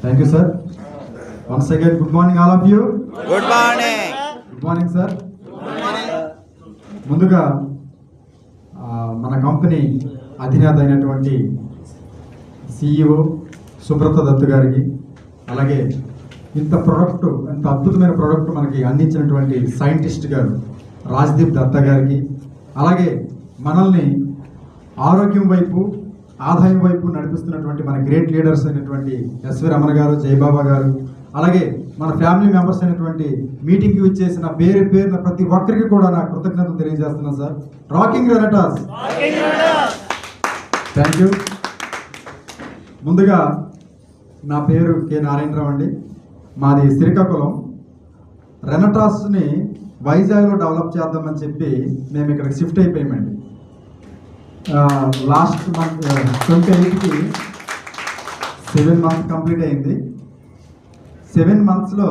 Thank you sir once again good morning all of you good morning good morning sir ముందుగా మన company అధినేత అయినటువంటి CEO Subrata Dutt గారికి అలాగే ఇంత ప్రోడక్ట్ ఇంత అద్భుతమైన ప్రోడక్ట్ మనకి అందించినటువంటి సైంటిస్ట్ గారు రాజ్దీప్ దత్తా గారికి అలాగే మనల్ని ఆరోగ్యం వైపు ఆదాయం వైపు నడిపిస్తున్నటువంటి మన గ్రేట్ లీడర్స్ అయినటువంటి ఎస్వి రమణ గారు జయబాబా గారు అలాగే మన ఫ్యామిలీ మెంబర్స్ అయినటువంటి మీటింగ్కి విచ్చేసిన పేరు పేరున ప్రతి ఒక్కరికి కూడా నా కృతజ్ఞతలు తెలియజేస్తున్నాను సార్. రాకింగ్ రెనటాస్ థ్యాంక్ యూ ముందుగా నా పేరు కె నారాయణరావు అండి. మాది శ్రీకాకుళం. రెనటాస్ని వైజాగ్లో డెవలప్ చేద్దామని చెప్పి మేము ఇక్కడికి షిఫ్ట్ అయిపోయామండి. లాస్ట్ మంత్ ట్వంటీ ఎయిట్కి సెవెన్ మంత్స్ కంప్లీట్ అయింది. సెవెన్ మంత్స్లో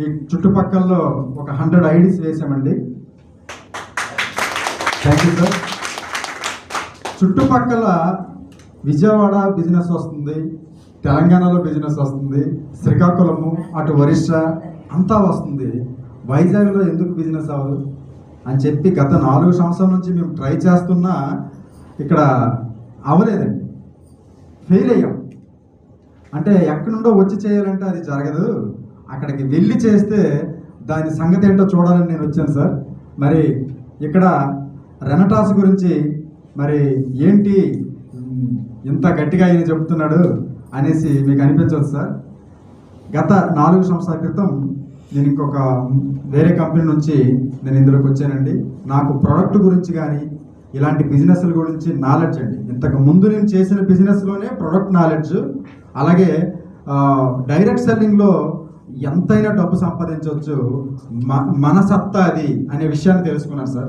ఈ చుట్టుపక్కలలో ఒక హండ్రెడ్ ఐడీస్ వేసామండి. థ్యాంక్ యూ సార్ చుట్టుపక్కల విజయవాడ బిజినెస్ వస్తుంది తెలంగాణలో బిజినెస్ వస్తుంది శ్రీకాకుళము అటు ఒరిస్సా అంతా వస్తుంది. వైజాగ్లో ఎందుకు బిజినెస్ అవ్వదు అని చెప్పి గత నాలుగు సంవత్సరాల నుంచి మేము ట్రై చేస్తున్నా ఇక్కడ అవ్వలేదండి. ఫెయిల్ అయ్యాం. అంటే ఎక్కడి నుండో వచ్చి చేయాలంటే అది జరగదు. అక్కడికి వెళ్ళి చేస్తే దాని సంగతి ఏంటో చూడాలని నేను వచ్చాను సార్. మరి ఇక్కడ రెనటాస్ గురించి మరి ఏంటి ఇంత గట్టిగా ఆయన చెప్తున్నాడు అనేసి మీకు అనిపించవచ్చు సార్. గత నాలుగు సంవత్సరాల క్రితం నేను ఇంకొక వేరే కంపెనీ నుంచి నేను ఇందులోకి వచ్చానండి. నాకు ప్రోడక్ట్ గురించి కానీ ఇలాంటి బిజినెస్ల గురించి నాలెడ్జ్ అండి. ఇంతకు ముందు నేను చేసిన బిజినెస్లోనే ప్రొడక్ట్ నాలెడ్జ్ అలాగే డైరెక్ట్ సెల్లింగ్లో ఎంతైనా డబ్బు సంపాదించవచ్చు. మ- మన సత్తా అది అనే విషయాన్ని తెలుసుకున్నాను సార్.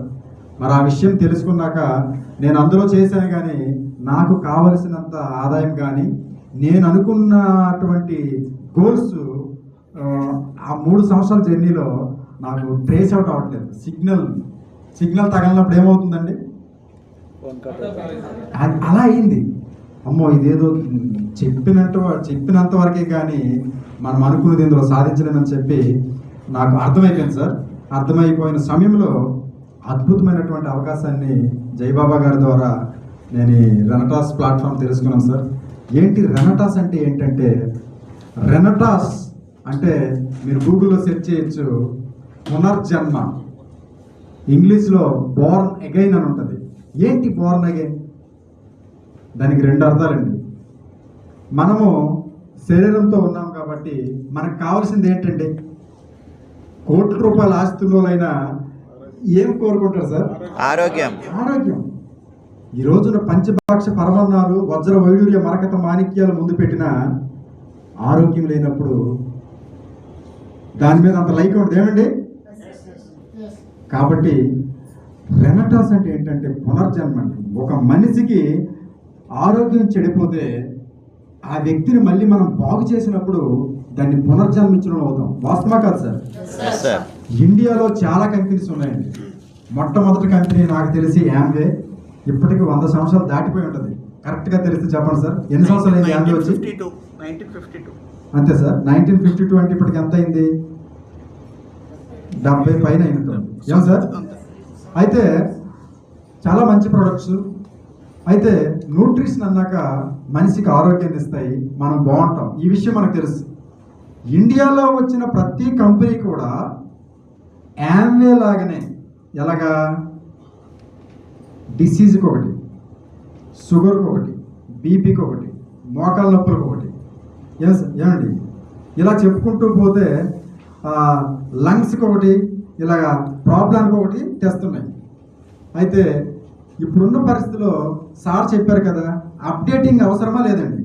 మరి ఆ విషయం తెలుసుకున్నాక నేను అందులో చేశాను కానీ నాకు కావలసినంత ఆదాయం కానీ నేను అనుకున్నటువంటి గోల్స్ ఆ మూడు సంవత్సరాల జర్నీలో నాకు ట్రేస్ అవుట్ అవ్వట్లేదు. సిగ్నల్ సిగ్నల్ తగలినప్పుడు ఏమవుతుందండి? అలా అయింది. అమ్మో ఇదేదో చెప్పినట్టు చెప్పినంత వరకే కానీ మనం అనుకున్నది ఇందులో సాధించలేమని చెప్పి నాకు అర్థమైపోయింది సార్. అర్థమైపోయిన సమయంలో అద్భుతమైనటువంటి అవకాశాన్ని జయబాబా గారి ద్వారా నేను రెనటాస్ ప్లాట్ఫామ్ తెలుసుకున్నాను సార్. ఏంటి రెనటాస్ అంటే ఏంటంటే రెనటాస్ అంటే మీరు గూగుల్లో సెర్చ్ చేయొచ్చు పునర్జన్మ. ఇంగ్లీష్లో బోర్న్ అగైన్ అని ఉంటుంది. ఏంటి బోర్న్ అగైన్ దానికి రెండు అర్థాలండి. మనము శరీరంతో ఉన్నాం కాబట్టి మనకు కావాల్సింది ఏంటండి? కోట్ల రూపాయల ఆస్తులైనా ఏం కోరుకుంటారు సార్? ఆరోగ్యం. ఆరోగ్యం. ఈ రోజున పంచభాక్ష పరమన్నాలు వజ్ర వైడూర్య మరకత మాణిక్యాలు ముందు పెట్టిన ఆరోగ్యం లేనప్పుడు దాని మీద అంత లైక్ ఉంటుంది ఏమండి? కాబట్టి రెనటాస్ అంటే ఏంటంటే పునర్జన్మ అండి. ఒక మనిషికి ఆరోగ్యం చెడిపోతే ఆ వ్యక్తిని మళ్ళీ మనం బాగు చేసినప్పుడు దాన్ని పునర్జన్మించడం అవుతాం. వాస్తవా కాదు సార్? ఇండియాలో చాలా కంపెనీస్ ఉన్నాయండి. మొట్టమొదటి కంపెనీ నాకు తెలిసి యామ్వే ఇప్పటికి వంద సంవత్సరాలు దాటిపోయి ఉంటుంది. కరెక్ట్గా తెలిస్తే చెప్పండి సార్. ఎన్ని సంవత్సరాలు అయింది యామ్వే వచ్చి? అంతే సార్. నైన్టీన్ ఫిఫ్టీ టూ అంటే ఇప్పటికి ఎంత అయింది? డెబ్బై పైన అయి ఉంటుంది ఏం సార్? అయితే చాలా మంచి ప్రొడక్ట్స్ అయితే న్యూట్రిషన్ అన్నాక మనిషికి ఆరోగ్యాన్ని ఇస్తాయి మనం బాగుంటాం. ఈ విషయం మనకు తెలుసు. ఇండియాలో వచ్చిన ప్రతి కంపెనీ కూడా యామ్వే లాగానే ఎలాగా? డిసీజ్కి ఒకటి షుగర్కి ఒకటి బీపీకి ఒకటి మోకాల నొప్పులకు ఒకటి. ఏం ఏమండి? ఇలా చెప్పుకుంటూ పోతే లంగ్స్కి ఒకటి ఇలాగా ప్రాబ్లానికి ఒకటి తెస్తున్నాయి. అయితే ఇప్పుడున్న పరిస్థితిలో సార్ చెప్పారు కదా అప్డేటింగ్ అవసరమా లేదండి?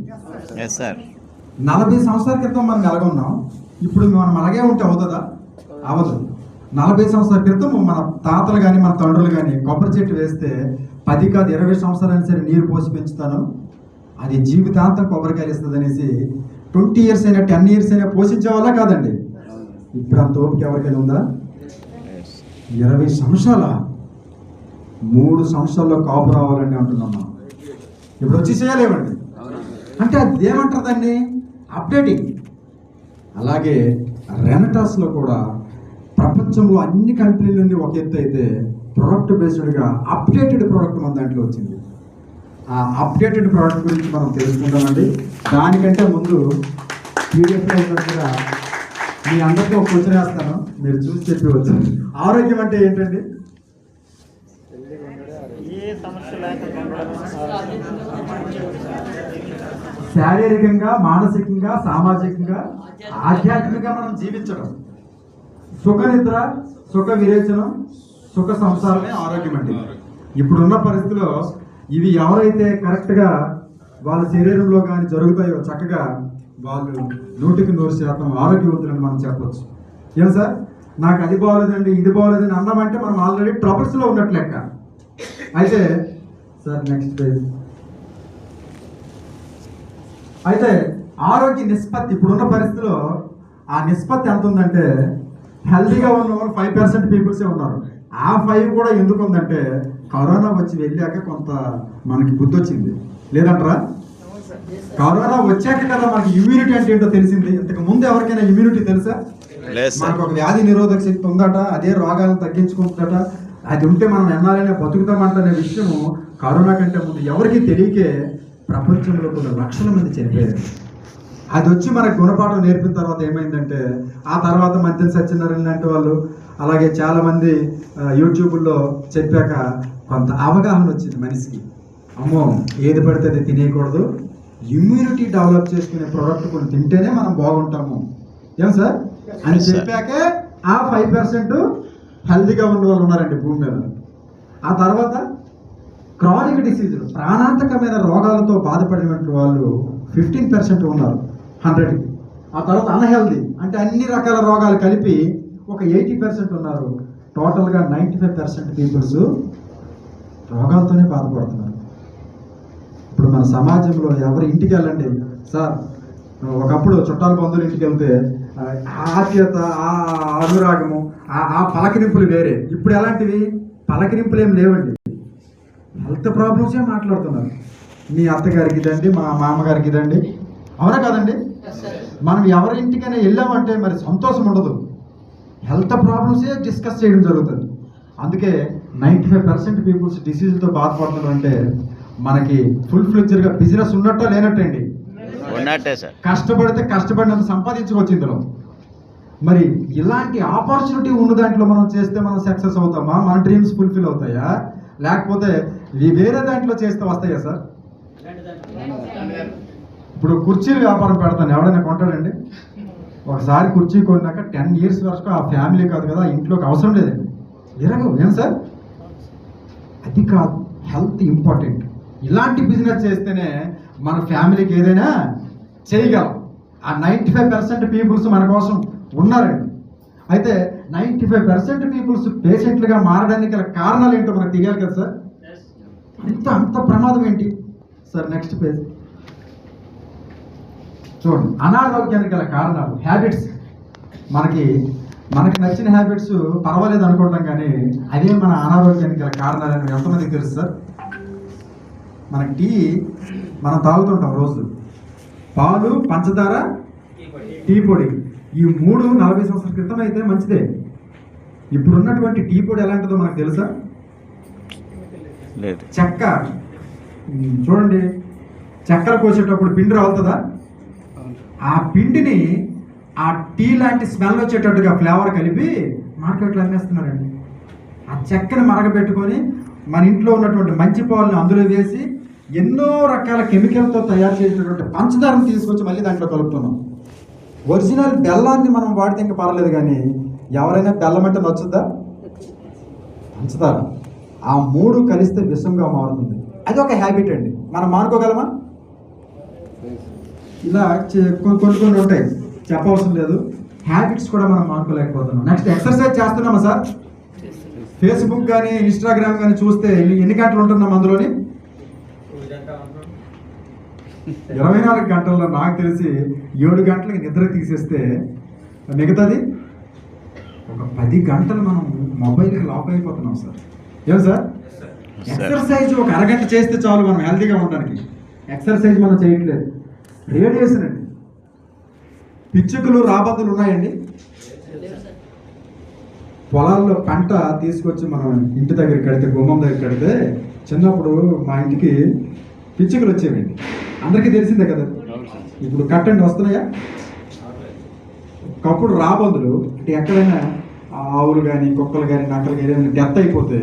నలభై సంవత్సరాల క్రితం మనం ఎలాగ ఉన్నాం? ఇప్పుడు మనం అలాగే ఉంటే అవుతుందా? అవదు. నలభై సంవత్సరాల క్రితం మన తాతలు కానీ మన తండ్రులు కానీ కొబ్బరి చెట్టు వేస్తే పది కాదు ఇరవై సంవత్సరాలు సరే నీరు పోసి పెంచుతాను. అది జీవితాంతం కొబ్బరికాయలు ఇస్తుంది అనేసి ట్వంటీ ఇయర్స్ అయినా టెన్ ఇయర్స్ అయినా పోషించే వాళ్ళ కాదండి. ఇప్పుడు అంత ఓపిక ఎవరికైనా ఉందా? ఇరవై సంవత్సరాల? మూడు సంవత్సరాల్లో కాపు రావాలని అంటున్నాం మనం. ఇప్పుడు వచ్చి చేయలేమండి. అంటే అది ఏమంటారు దాన్ని? అప్డేటింగ్. అలాగే రెనటాస్లో కూడా ప్రపంచంలో అన్ని కంపెనీలన్నీ ఒక ఎత్తు అయితే ప్రొడక్ట్ బేస్డ్గా అప్డేటెడ్ ప్రోడక్ట్ మన దాంట్లో వచ్చింది. ఆ అప్డేటెడ్ ప్రోడక్ట్ గురించి మనం తెలుసుకుందామండి. దానికంటే ముందు పీడిఎఫ్లో ఉన్నట్టుగా మీ అందరికీ ఒక క్వశ్చన్ వేస్తాను మీరు చూసి చెప్పవచ్చు. ఆరోగ్యం అంటే ఏంటండి? శారీరకంగా మానసికంగా సామాజికంగా ఆధ్యాత్మికంగా మనం జీవించడం. సుఖ నిద్ర సుఖ విరేచనం సుఖ సంసారమే ఆరోగ్యం అండి. ఇప్పుడున్న పరిస్థితిలో ఇవి ఎవరైతే కరెక్ట్గా వాళ్ళ శరీరంలో కానీ జరుగుతాయో చక్కగా వాళ్ళు నూటికి నూరు శాతం ఆరోగ్యవంతులని మనం చెప్పొచ్చు. ఏం సార్? నాకు అది బాగోలేదండి ఇది బాగోలేదని అన్నామంటే మనం ఆల్రెడీ ట్రబుల్స్లో ఉన్నట్లు లెక్క. అయితే సార్ నెక్స్ట్ పేజ్ అయితే ఆరోగ్య నిష్పత్తి ఇప్పుడున్న పరిస్థితిలో ఆ నిష్పత్తి ఎంత ఉందంటే హెల్దీగా ఉన్న వాళ్ళు ఫైవ్ పర్సెంట్ పీపుల్సే ఉన్నారు. ఆ ఫైవ్ కూడా ఎందుకు ఉందంటే కరోనా వచ్చి వెళ్ళాక కొంత మనకి బుద్ధి వచ్చింది లేదంటారా? కరోనా వచ్చాక కదా మనకి ఇమ్యూనిటీ అంటే ఏంటో తెలిసింది. ఇంతకు ముందు ఎవరికైనా ఇమ్యూనిటీ తెలుసా? మనకు ఒక వ్యాధి నిరోధక శక్తి ఉందట అదే రోగాలను తగ్గించుకుంటుందట. అది ఉంటే మనం ఎన్నాలైనా బతుకుతామంటనే విషయము కరోనా కంటే ముందు ఎవరికి తెలియకే ప్రపంచంలో కొన్ని లక్షల మంది చనిపోయారు. అది వచ్చి మనకు గుణపాఠం నేర్పిన తర్వాత ఏమైందంటే ఆ తర్వాత మంత్రి సత్యనారాయణ లాంటి వాళ్ళు అలాగే చాలా మంది ఆ, యూట్యూబ్లో చెప్పాక కొంత అవగాహన వచ్చింది మనిషికి. అమ్మో ఏది పడితే అది తినేయకూడదు. ఇమ్యూనిటీ డెవలప్ చేసుకునే ప్రోడక్ట్ కొన్ని తింటేనే మనం బాగుంటాము. ఏం సార్? అని. చెప్పాకే ఆ ఫైవ్ పర్సెంట్ హెల్తీగా ఉన్న వాళ్ళు ఉన్నారండి భూమి మీద. ఆ తర్వాత క్రానిక్ డిసీజులు ప్రాణాంతకమైన రోగాలతో బాధపడినటువంటి వాళ్ళు ఫిఫ్టీన్ పర్సెంట్ ఉన్నారు హండ్రెడ్కి ఆ తర్వాత అన్హెల్దీ అంటే అన్ని రకాల రోగాలు కలిపి ఒక ఎయిటీ పర్సెంట్ ఉన్నారు. టోటల్గా నైంటీ ఫైవ్ పర్సెంట్ పీపుల్స్ రోగాలతోనే బాధపడుతున్నారు. ఇప్పుడు మన సమాజంలో ఎవరి ఇంటికి వెళ్ళండి. సార్ ఒకప్పుడు చుట్టాల బంధువుల ఇంటికి వెళ్తే ఆ ఆత్మీయత ఆ అనురాగము ఆ పలకరింపులు వేరే. ఇప్పుడు ఎలాంటివి? పలకరింపులు ఏం లేవండి. హెల్త్ ప్రాబ్లమ్సే మాట్లాడుతున్నారు. మీ అత్తగారికి ఇదండి మా మామగారికి ఇదండి. అవునా కదండి? మనం ఎవరి ఇంటికైనా వెళ్ళామంటే మరి సంతోషం ఉండదు. హెల్త్ ప్రాబ్లమ్సే డిస్కస్ చేయడం జరుగుతుంది. అందుకే నైంటీ ఫైవ్ పర్సెంట్ పీపుల్స్ డిసీజ్తో బాధపడుతున్నారు అంటే మనకి ఫుల్ ఫ్లెక్చర్గా బిజినెస్ ఉన్నట్ట లేనట్టండి. కష్టపడితే కష్టపడినంత సంపాదించుకోవచ్చు ఇందులో. మరి ఇలాంటి ఆపర్చునిటీ ఉన్న దాంట్లో మనం చేస్తే మనం సక్సెస్ అవుతామా? మన డ్రీమ్స్ ఫుల్ఫిల్ అవుతాయా? లేకపోతే ఇవి వేరే దాంట్లో చేస్తే వస్తాయా సార్? ఇప్పుడు కుర్చీలు వ్యాపారం పెడతాను. ఎవడైనా కొంటాడండి? ఒకసారి కుర్చీ కొన్నాక టెన్ ఇయర్స్ వరకు ఆ ఫ్యామిలీ కాదు కదా ఇంట్లోకి అవసరం లేదండి. ఎరగవు ఏం సార్? అది కాదు. హెల్త్ ఇంపార్టెంట్ ఇలాంటి బిజినెస్ చేస్తేనే మన ఫ్యామిలీకి ఏదైనా చేయగలం. ఆ నైంటీ ఫైవ్ పర్సెంట్ పీపుల్స్ మన కోసం ఉన్నారండి అయితే నైంటీ ఫైవ్ పర్సెంట్ పీపుల్స్ పేషెంట్లుగా మారడానికి గల కారణాలు ఏంటో మనకు తెలియాలి కదా సార్? అంత అంత ప్రమాదం ఏంటి? సార్ నెక్స్ట్ పేజ్ చూడండి. అనారోగ్యానికి గల కారణాలు హ్యాబిట్స్ మనకి మనకి నచ్చిన హ్యాబిట్స్ పర్వాలేదు అనుకుంటాం కానీ అదే మన అనారోగ్యానికి గల కారణాలు అని ఎంతమందికి తెలుసు సార్? మనకి టీ మనం తాగుతుంటాం రోజు. పాలు పంచదార టీ పొడి. ఈ మూడు నలభై సంవత్సరాల క్రితం అయితే మంచిదే. ఇప్పుడున్నటువంటి టీ పొడి ఎలాంటిదో మనకు తెలుసా? లేదు. చెక్క. చూడండి. చక్కెర కోసేటప్పుడు పిండి రాలుతుందా? ఆ పిండిని ఆ టీ లాంటి స్మెల్ వచ్చేటట్టుగా ఫ్లేవర్ కలిపి మార్కెట్లో అమ్మేస్తున్నారండి. ఆ చెక్కని మరగబెట్టుకొని మన ఇంట్లో ఉన్నటువంటి మంచి పాలను అందులో వేసి ఎన్నో రకాల కెమికల్తో తయారు చేసినటువంటి పంచదారను తీసుకొచ్చి మళ్ళీ దాంట్లో కలుపుతున్నాం. ఒరిజినల్ బెల్లాన్ని మనం వాడితే ఇంకా పర్లేదు కానీ ఎవరైనా బెల్లం అంటే నచ్చుద్దా? పంచదార. ఆ మూడు కలిస్తే విషంగా మారుతుంది. అది ఒక హ్యాబిట్ అండి. మనం మానుకోగలమా? ఇలా కొన్ని కొన్ని కొన్ని ఉంటాయి. చెప్పవలసిన లేదు. హ్యాబిట్స్ కూడా మనం మానుకోలేకపోతున్నాం. నెక్స్ట్ ఎక్సర్సైజ్ చేస్తున్నామా సార్? ఫేస్బుక్ కానీ ఇన్స్టాగ్రామ్ కానీ చూస్తే ఎన్ని ఎన్ని గంటలు ఉంటున్నాం అందులోని? ఇరవై నాలుగు గంటల్లో నాకు తెలిసి ఏడు గంటలకి నిద్ర తీసేస్తే మిగతాది ఒక పది గంటలు మనం మొబైల్కి లాక్ అయిపోతున్నాం సార్. ఏం సార్? ఎక్సర్సైజ్ ఒక అరగంట చేస్తే చాలు మనం హెల్తీగా ఉండడానికి. ఎక్సర్సైజ్ మనం చేయట్లేదు. రేడియేషన్ అండి. పిచ్చుకలు రాబందులు ఉన్నాయండి? పొలాల్లో పంట తీసుకొచ్చి మనం ఇంటి దగ్గర కడితే గుమ్మం దగ్గర కడితే చిన్నప్పుడు మా ఇంటికి పిచ్చుకలు వచ్చేవండి అందరికీ తెలిసిందే కదా? ఇప్పుడు కట్టండి వస్తున్నాయా? ఒకప్పుడు రాబందులు అంటే ఎక్కడైనా ఆవులు కానీ కుక్కలు కానీ నక్కలు కానీ ఏదైనా డెత్ అయిపోతే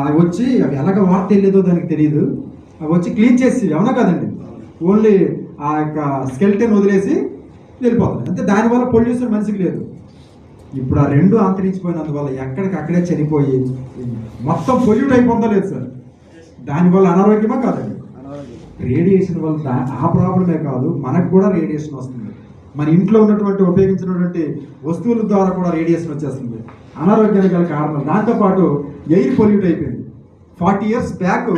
అవి వచ్చి అవి ఎలాగ వార్త వెళ్ళేదో దానికి తెలియదు అవి వచ్చి క్లీన్ చేసి అవునా కదండి? ఓన్లీ ఆ యొక్క స్కెల్టన్ వదిలేసి వెళ్ళిపోతుంది అంటే దానివల్ల పొల్యూషన్ మనిషికి లేదు. ఇప్పుడు ఆ రెండు అంతరించిపోయినందువల్ల ఎక్కడికి అక్కడే చనిపోయి మొత్తం పొల్యూట్ అయిపోతుందా లేదు సార్. దానివల్ల అనారోగ్యమా కాదండి? రేడియేషన్ వల్ల ఆ ప్రాబ్లమే కాదు మనకు కూడా రేడియేషన్ వస్తుంది. మన ఇంట్లో ఉన్నటువంటి ఉపయోగించినటువంటి వస్తువుల ద్వారా కూడా రేడియేషన్ వచ్చేస్తుంది. అనారోగ్యానికి గల కారణం. దాంతోపాటు ఎయిర్ పొల్యూట్ అయిపోయింది. ఫార్టీ ఇయర్స్ బ్యాక్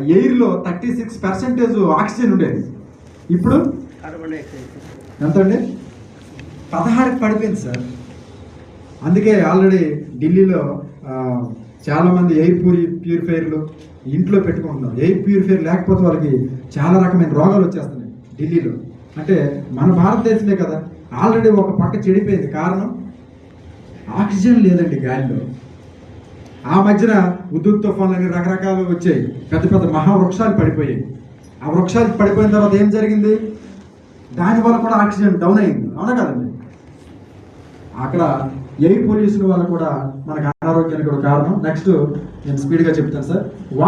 ఎయిర్లో థర్టీ సిక్స్ పర్సెంటేజ్ ఆక్సిజన్ ఉండేది. ఇప్పుడు? ఎంత అండి? పదహారుకి పడిపోయింది సార్. అందుకే ఆల్రెడీ ఢిల్లీలో ఆ, చాలా మంది ఎయిర్ ప్యూరి ప్యూరిఫైర్లు ఇంట్లో పెట్టుకుంటున్నారు. ఎయిర్ ప్యూరిఫైర్ లేకపోతే వాళ్ళకి చాలా రకమైన రోగాలు వచ్చేస్తున్నాయి ఢిల్లీలో. అంటే మన భారతదేశమే కదా ఆల్రెడీ ఒక పక్క చెడిపోయింది. కారణం? ఆక్సిజన్ లేదండి గాలిలో. ఆ మధ్యన ఉద్దుత్ తుఫాన్లు అని రకరకాలు వచ్చాయి. పెద్ద పెద్ద మహావృక్షాలు పడిపోయాయి. ఆ వృక్షాలు పడిపోయిన తర్వాత ఏం జరిగింది? దానివల్ల కూడా ఆక్సిజన్ డౌన్ అయింది. అవునా కదండి? అక్కడ ఎయిర్ పొల్యూషన్ వల్ల కూడా మనకు అనారోగ్యానికి కూడా కారణం. నెక్స్ట్ నేను స్పీడ్గా చెప్తాను సార్.